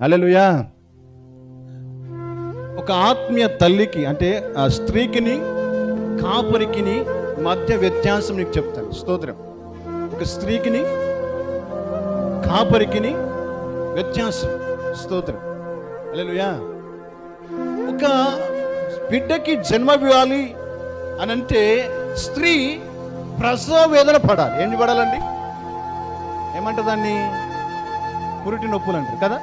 Hallelujah ఒక ఆత్మీయ తల్లికి అంటే ఆ స్త్రీకిని కాపరికిని మధ్య వ్యత్యాసం నీకు చెప్తాను. స్తోత్రం. ఒక స్త్రీకిని కాపరికిని వ్యత్యాసం. స్తోత్రం. అలెలుయా ఒక బిడ్డకి జన్మవివ్వాలి అని అంటే స్త్రీ ప్రసవ వేదన పడాలి. ఏంటి పడాలండి? ఏమంటారు దాన్ని? పురిటి నొప్పులు అంటారు కదా?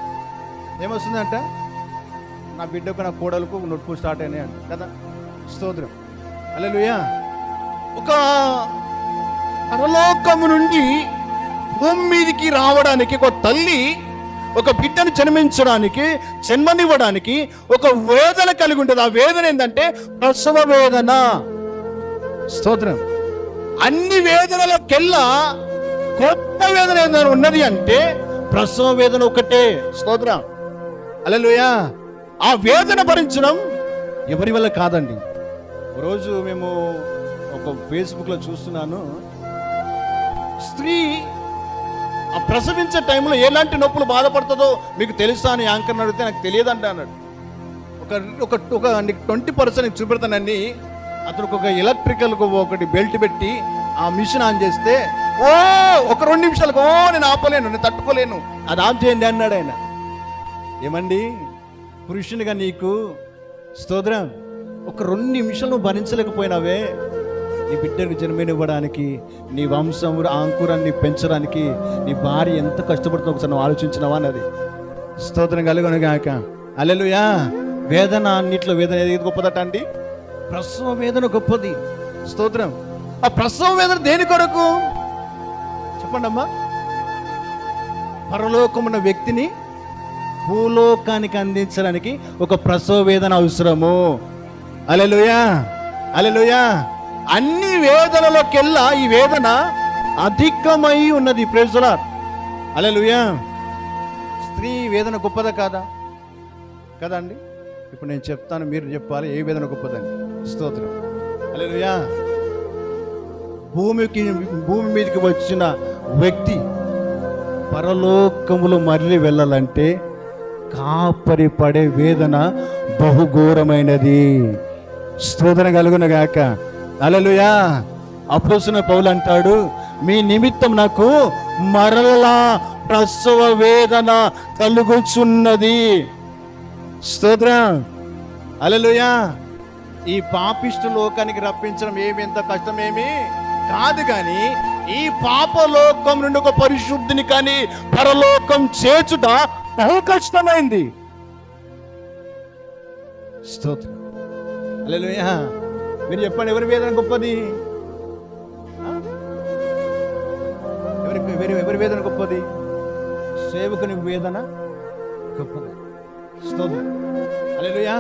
ఏమొస్తుందంట నా బిడ్డకు నా కోడలకు నొప్పులు స్టార్ట్ అయినాయి అంట. కదా? స్తోత్రం. అలెలుయా ఒక పరలోకము నుండి భూమి మీదకి రావడానికి ఒక తల్లి ఒక బిడ్డను జన్మించడానికి జన్మనివ్వడానికి ఒక వేదన కలిగి ఉంటుంది. ఆ వేదన ఏంటంటే ప్రసవ వేదన. స్తోత్రం. అన్ని వేదనలకెల్లా గొప్ప వేదన ఏదైనా ఉన్నది అంటే ప్రసవ వేదన ఒకటే. స్తోత్రం. అలలుయా ఆ వేదన భరించడం ఎవరి వల్ల కాదండి? రోజు మేము ఒక ఫేస్బుక్లో చూస్తున్నాను. స్త్రీ ఆ ప్రసవించే టైంలో ఎలాంటి నొప్పులు బాధపడుతుందో మీకు తెలుసా అని యాంకర్ అడిగితే నాకు తెలియదంట అన్నాడు. ఒక ఒక ఒక ట్వంటీ పర్సెంట్ చూపెడతానని అతనికి ఒక ఎలక్ట్రికల్ ఒకటి బెల్ట్ పెట్టి ఆ మిషన్ ఆన్ చేస్తే ఓ ఒక రెండు నిమిషాలకు ఓ నేను ఆపలేను నేను తట్టుకోలేను. అది ఆన్ చేయండి అన్నాడు ఆయన. ఏమండి? పురుషునిగా నీకు స్తోత్రం. ఒక రెండు నిమిషాలు నువ్వు భరించలేకపోయినావే. నీ బిడ్డకు జన్మనివ్వడానికి నీ వంశం ఆంకురాన్ని పెంచడానికి నీ భార్య ఎంత కష్టపడుతుందో ఒకసారి నువ్వు ఆలోచించినవా అన్నది. స్తోత్రం కలుగును గాక. అల్లెలుయా వేదన అన్నిట్లో వేదన ఏది గొప్పదట అండి? ప్రసవ వేదన గొప్పది. స్తోత్రం. ఆ ప్రసవ వేదన దేని కొరకు? చెప్పండి అమ్మా పరలోకమున్న వ్యక్తిని భూలోకానికి అందించడానికి ఒక ప్రసవ వేదన అవసరము. అలెలుయా అలెలుయా అన్ని వేదనలోకెల్లా ఈ వేదన అధికమై ఉన్నది ప్రేజులా అలెలుయా స్త్రీ వేదన గొప్పదా కాదా? కదా అండి ఇప్పుడు నేను చెప్తాను మీరు చెప్పాలి ఏ వేదన గొప్పదండి? స్తోత్రం. అలెలుయా భూమికి భూమి మీదకి వచ్చిన వ్యక్తి పరలోకములు మరలి వెళ్ళాలంటే కాపరి పడే వేదన బహుఘోరమైనది. స్తోత్రం కలుగున గాక. అలలుయా అప్రోసిన పౌలు అంటాడు మీ నిమిత్తం నాకు మరలా ప్రసవ వేదన కలుగుచున్నది. స్తోత్రం. అలలుయా ఈ పాపిష్ట లోకానికి రప్పించడం ఏమి? ఎంత కష్టమేమి కాదు కానీ ఈ పాపలోకం నుండి ఒక పరిశుద్ధిని కానీ పరలోకం చేర్చుట బహు కష్టమైంది. స్తోత్రం. మీరు చెప్పండి ఎవరి వేదన గొప్పది? ఎవరి ఎవరి ఎవరి వేదన గొప్పది? సేవకుని వేదన గొప్పది. స్తోత్రం. అలెలుయా